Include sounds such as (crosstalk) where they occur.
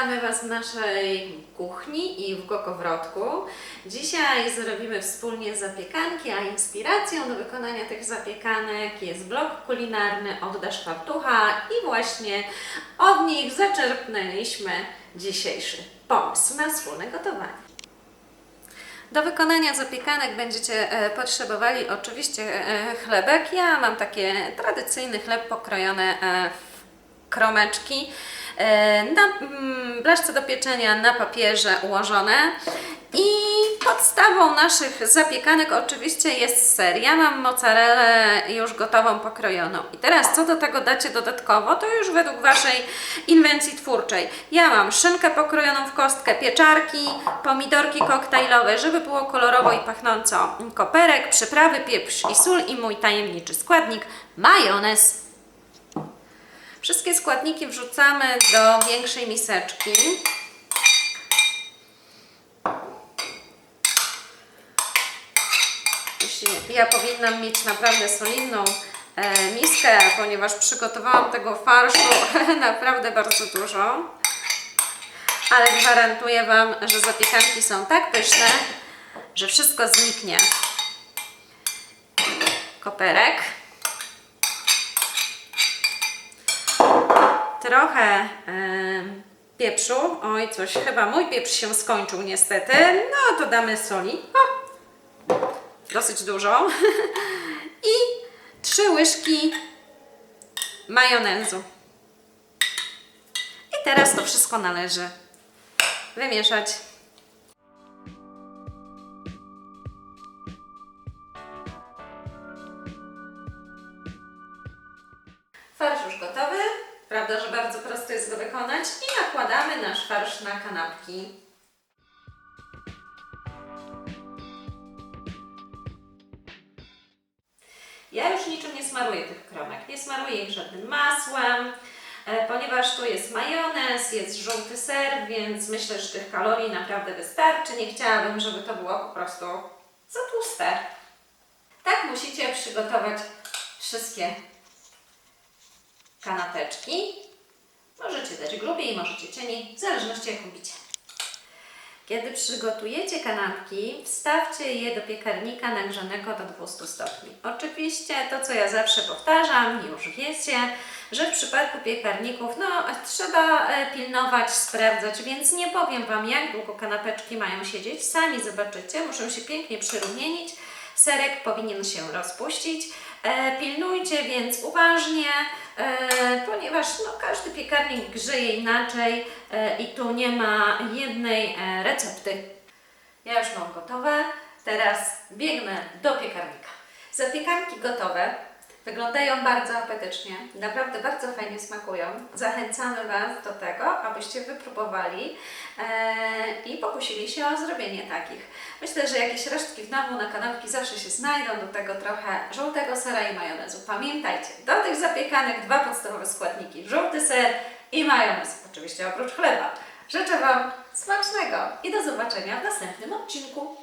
Was w naszej kuchni i w Gokowrotku. Dzisiaj zrobimy wspólnie zapiekanki, a inspiracją do wykonania tych zapiekanek jest blog kulinarny od Deszwartucha i właśnie od nich zaczerpnęliśmy dzisiejszy pomysł na wspólne gotowanie. Do wykonania zapiekanek będziecie e, potrzebowali oczywiście e, chlebek. Ja mam takie tradycyjny chleb pokrojony e, w kromeczki. E, Na mm, blaszce do pieczenia na papierze ułożone. I podstawą naszych zapiekanek oczywiście jest ser. Ja mam mozzarellę już gotową, pokrojoną. I teraz co do tego dacie dodatkowo, to już według Waszej inwencji twórczej. Ja mam szynkę pokrojoną w kostkę, pieczarki, pomidorki koktajlowe, żeby było kolorowo i pachnąco, koperek, przyprawy, pieprz i sól i mój tajemniczy składnik, majonez. Wszystkie składniki wrzucamy do większej miseczki. Ja powinnam mieć naprawdę solidną e, miskę, ponieważ przygotowałam tego farszu (laughs) naprawdę bardzo dużo. Ale gwarantuję Wam, że zapiekanki są tak pyszne, że wszystko zniknie. Koperek. Trochę em, pieprzu. Oj, coś, chyba mój pieprz się skończył niestety. No to damy soli. O, dosyć dużo. (laughs) I trzy łyżki majonezu. I teraz to wszystko należy wymieszać. Farsz już gotowy. Prawda, że bardzo prosto jest go wykonać. I nakładamy nasz farsz na kanapki. Ja już niczym nie smaruję tych kromek. Nie smaruję ich żadnym masłem, e, ponieważ tu jest majonez, jest żółty ser, więc myślę, że tych kalorii naprawdę wystarczy. Nie chciałabym, żeby to było po prostu za tłuste. Tak musicie przygotować wszystkie kanapeczki. Możecie dać grubiej, możecie cieniej, w zależności jak lubicie. Kiedy przygotujecie kanapki, wstawcie je do piekarnika nagrzanego do 200 stopni. Oczywiście to, co ja zawsze powtarzam, już wiecie, że w przypadku piekarników no, trzeba e, pilnować, sprawdzać, więc nie powiem Wam, jak długo kanapeczki mają siedzieć. Sami zobaczycie, muszą się pięknie przyrumienić. Serek powinien się rozpuścić. E, pilnujcie więc uważnie, e, ponieważ no, każdy piekarnik grzeje inaczej e, i tu nie ma jednej e, recepty. Ja już mam gotowe, teraz biegnę do piekarnika. Zapiekanki gotowe. Wyglądają bardzo apetycznie, naprawdę bardzo fajnie smakują. Zachęcamy Was do tego, abyście wypróbowali e, i pokusili się o zrobienie takich. Myślę, że jakieś resztki w domu na kanapki zawsze się znajdą, do tego trochę żółtego sera i majonezu. Pamiętajcie, do tych zapiekanek dwa podstawowe składniki, żółty ser i majonez, oczywiście oprócz chleba. Życzę Wam smacznego i do zobaczenia w następnym odcinku.